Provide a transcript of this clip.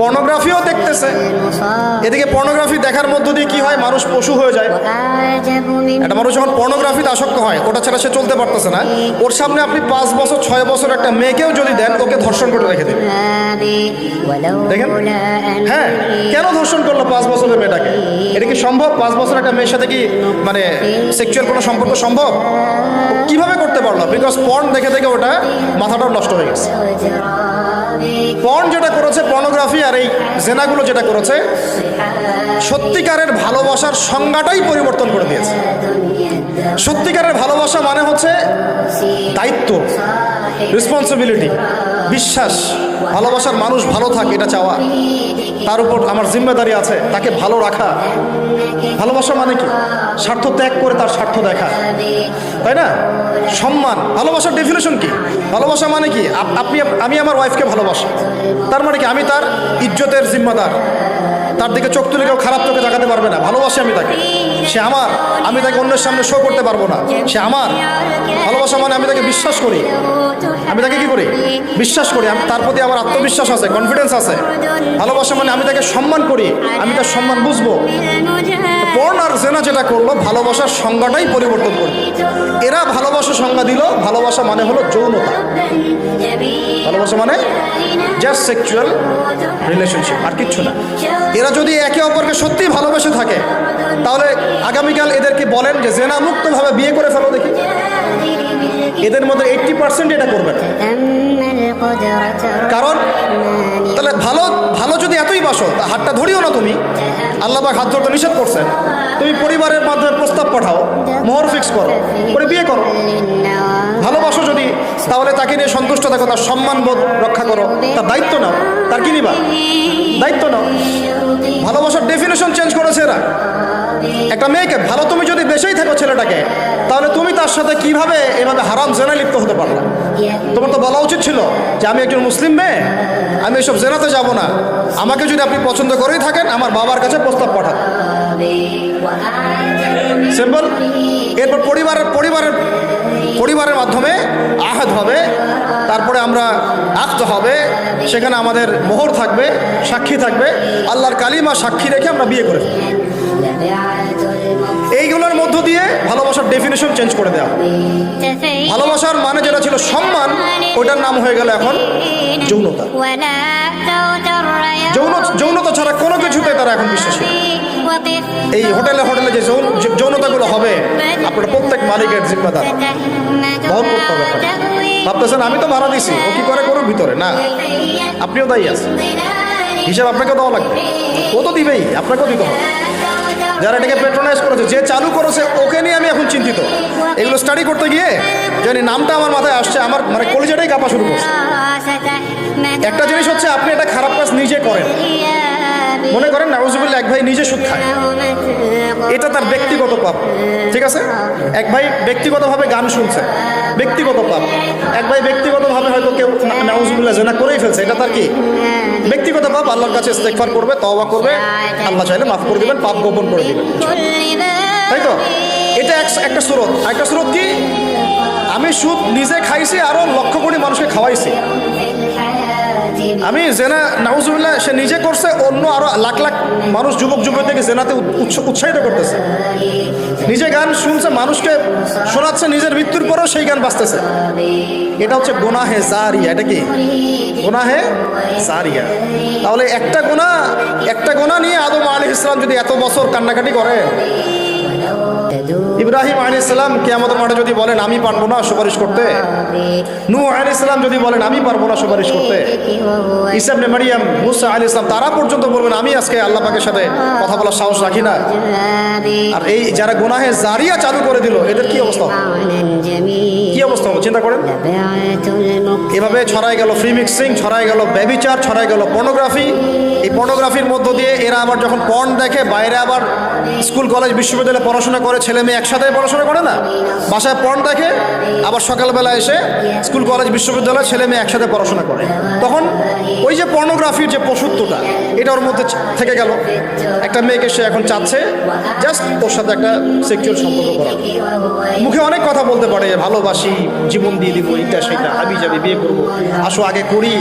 পর্নোগ্রাফিও দেখতেছে। এদিকে পর্নোগ্রাফি দেখার মধ্য দিয়ে কি হয়? মানুষ পশু হয়ে যায়। একটা মানুষ যখন পর্নোগ্রাফিতে আসক্ত হয়, ওটা ছাড়া সে চলতে পারতেছে না। ওর সামনে আপনি পাঁচ বছর, ছয় বছর একটা মেয়েকেও যদি দেন, ওকে ধর্ষণ করে রেখে দেবে দেখেন? হ্যাঁ কেন ধর্ষণ করল পাঁচ বছরের মেয়েটাকে? এটা কি সম্ভব? পাঁচ বছর একটা মেয়ের সাথে কি মানে সেক্সুয়াল কোনো সম্পর্ক সম্ভব? কীভাবে করতে পারল? বিকজ পর্ন দেখে দেখে ওটা মাথাটাও নষ্ট হয়ে গেছে। পর্ন যেটা করেছে পর্নোগ্রাফি আর এই জেনাগুলো যেটা করেছে, সত্যিকারের ভালোবাসার সংজ্ঞাটাই পরিবর্তন করে দিয়েছে। সত্যিকারের ভালোবাসা মানে হচ্ছে দায়িত্ব রেসপন্সিবিলিটি বিশ্বাস, ভালোবাসার মানুষ ভালো থাকে, এটা চাওয়া। তার উপর আমার জিম্মেদারি আছে, তাকে ভালো রাখা। ভালোবাসা মানে কি? স্বার্থ ত্যাগ করে তার স্বার্থ দেখা। তাই না? সম্মান। ভালোবাসার ডেফিনেশন কি? ভালোবাসা মানে কি? আপনি আমি আমার ওয়াইফকে ভালোবাসি। তার মানে কি? আমি তার ইজ্জতের জিম্মাদার। তার দিকে চোখ তুলে কেউ খারাপ চোখে তাকাতে পারবে না। ভালোবাসি আমি তাকে। সে আমার। আমি তাকে অন্যের সামনে শো করতে পারব না। সে আমার। ভালোবাসা মানে আমি তাকে বিশ্বাস করি। আমি তাকে কি করি? বিশ্বাস করি। তার প্রতি আমার আত্মবিশ্বাস আছে কনফিডেন্স আছে। ভালোবাসা মানে আমি তাকে সম্মান করি। আমি তার সম্মান বুঝব। পর্ন আর জেনা যেটা করল, ভালোবাসার সংজ্ঞাটাই পরিবর্তন করল। এরা ভালোবাসার সংজ্ঞা দিল। ভালোবাসা মানে হলো যৌনতা। ভালোবাসা মানে জাস্ট সেক্সুয়াল রিলেশনশিপ আর কিচ্ছু না। এরা যদি একে অপরকে সত্যি ভালোবেসে থাকে, তাহলে আগামীকাল এদেরকে বলেন যে জেনা মুক্তভাবে বিয়ে করে ফেলো দেখি। এদের মধ্যে এইটটি পার্সেন্ট এটা করবে না। কারণ, তাহলে ভালো ভালো যদি এতই বাসো, তা হাতটা ধরিও না তুমি। আল্লাহবাক হাত ধরতে নিষেধ করছেন। তুমি পরিবারের মাধ্যমে প্রস্তাব পাঠাও, মোহর ফিক্স করো, করে বিয়ে করো। ভালোবাসো তাহলে তাকে নিয়ে সন্তুষ্ট থাকো, তার সম্মান বোধ রক্ষা করো। তার দায়িত্ব নাও। তার কি নিবা? দায়িত্ব নাও। ভালোবাসার ডেফিনেশন চেঞ্জ করেছে এরা। একটা মেয়েকে, ভালো তুমি যদি বেশেই থাকো ছেলেটাকে, তাহলে তুমি তার সাথে কীভাবে এভাবে হারাম, জেনায় লিপ্ত হতে পারলা? তোমার তো বলা উচিত ছিল যে আমি একজন মুসলিম মেয়ে, আমি এসব জেনাতে যাব না। আমাকে যদি আপনি পছন্দ করেই থাকেন, আমার বাবার কাছে প্রস্তাব পাঠান। সিম্পল এরপর হবে, তারপরে আমরা আক্ত হবে, সেখানে আমাদের মোহর থাকবে, সাক্ষী থাকবে, আল্লাহর কালিমা সাক্ষী রেখে আমরা বিয়ে করে এইগুলোর মধ্য দিয়ে ভালোবাসার ডেফিনেশন চেঞ্জ করে দেওয়া ভালোবাসার মানে যেটা ছিল সম্মান, ওটার নাম হয়ে গেল এখন যৌনতা। যৌন যৌনতা ছাড়া কোনো কিছুতে তারা এখন বিশ্বাসী এই হোটেলে হোটেলে যে যৌনতাগুলো হবে, আপনার প্রত্যেক মালিকের জিম্মাদার। বহন করতে হবে ভাবতেছেন, আমি তো ভাড়া দিছি, ও কি করে করুক ভিতরে? না, আপনিও দায়ী আছেন। হিসাব আপনাকে দেওয়া লাগবে। ও তো দিবেই, আপনাকেও দিতে হবে। যারা এটাকে পেট্রোনাইজ করেছে, যে চালু করেছে, ওকে নিয়ে আমি এখন চিন্তিত। এগুলো স্টাডি করতে গিয়ে জানি নামটা আমার মাথায় আসছে, আমার মানে কলিজাটাই কাঁপা শুরু করছে। একটা জিনিস হচ্ছে, আপনি এটা খারাপ কাজ নিজে করেন। মনে করেন নাউজুবিল্লা এক ভাই নিজে সুদ খায়। এটা তার ব্যক্তিগত পাপ। ঠিক আছে? এক ভাই ব্যক্তিগতভাবে গান শুনছে। ব্যক্তিগত পাপ। এক ভাই ব্যক্তিগতভাবে হয়তো কেউ নাউজুবিল্লাহ জেনা করেই ফেলছে। এটা তার কি? ব্যক্তিগত পাপ। আল্লাহর কাছে ইস্তেগফার করবে, তওবা করবে। আল্লাহ চাইলে মাফ করে দিবেন, পাপ গোপন করে দিবেন। তাই তো? এটা এক- একটা স্রোত। একটা স্রোত কি? আমি সুদ নিজে খাইছি আরও লক্ষ কোটি মানুষকে খাওয়াইছি। আমি জেনা, নাউজুবিল্লাহ, সে নিজে করছে, অন্য আরও লাখ লাখ মানুষ, যুবক যুবতীকে জেনাতে উৎসাহিত করতেছে। নিজে গান শুনছে, মানুষকে শোনাচ্ছে, নিজের মৃত্যুর পরেও সেই গান বাজতেছে। এটা হচ্ছে গোনা গোনাহে জারিয়া, এটা কি? গোনাহে জারিয়া। তাহলে একটা গোনা একটা গোনা নিয়ে আদম আলী ইসলাম যদি এত বছর কান্নাকাটি করে ইব্রাহিম আলী ইসলাম কেয়ামতের মাঠে যদি বলেন, আমি পারব না সুপারিশ করতে। নু আলী ইসলাম যদি বলেন, আমি পারব না সুপারিশ করতে। ইসলামনে মারিয়াম, মুসা আলী ইসলাম তারা পর্যন্ত বলবেন, আমি আজকে আল্লাহ পাকের সাথে কথা বলার সাহস রাখি না। আর এই যারা গোনাহে জারিয়া চালু করে দিল, এদের কি অবস্থা? অবস্থা চিন্তা করেন। এভাবে ছড়াই গেল ফ্রি মিক্সিং ছড়াই গেল ব্যবিচার, ছড়াই গেল পর্নোগ্রাফি এই পর্নোগ্রাফির মধ্য দিয়ে এরা আবার যখন পর্ন দেখে, বাইরে আবার স্কুল কলেজ বিশ্ববিদ্যালয়ে পড়াশোনা করে, ছেলে মেয়ে একসাথে পড়াশোনা করে না? বাসায় পর্ন দেখে, আবার সকালবেলা এসে স্কুল কলেজ বিশ্ববিদ্যালয়ে ছেলে মেয়ে একসাথে পড়াশোনা করে। তখন পর্নোগ্রাফির যে পশুত্বটা এটা ওর মধ্যে থেকে গেল। একটা মেয়েকে সে এখন চাচ্ছে জাস্ট ওর সাথে একটা সেক্সুয়াল সম্পর্ক করা মুখে অনেক কথা বলতে পারে, ভালোবাসি, জীবন দিয়ে দিব এটা সেটা আবি যাবি, বিয়ে করব, আসো, আগে করি।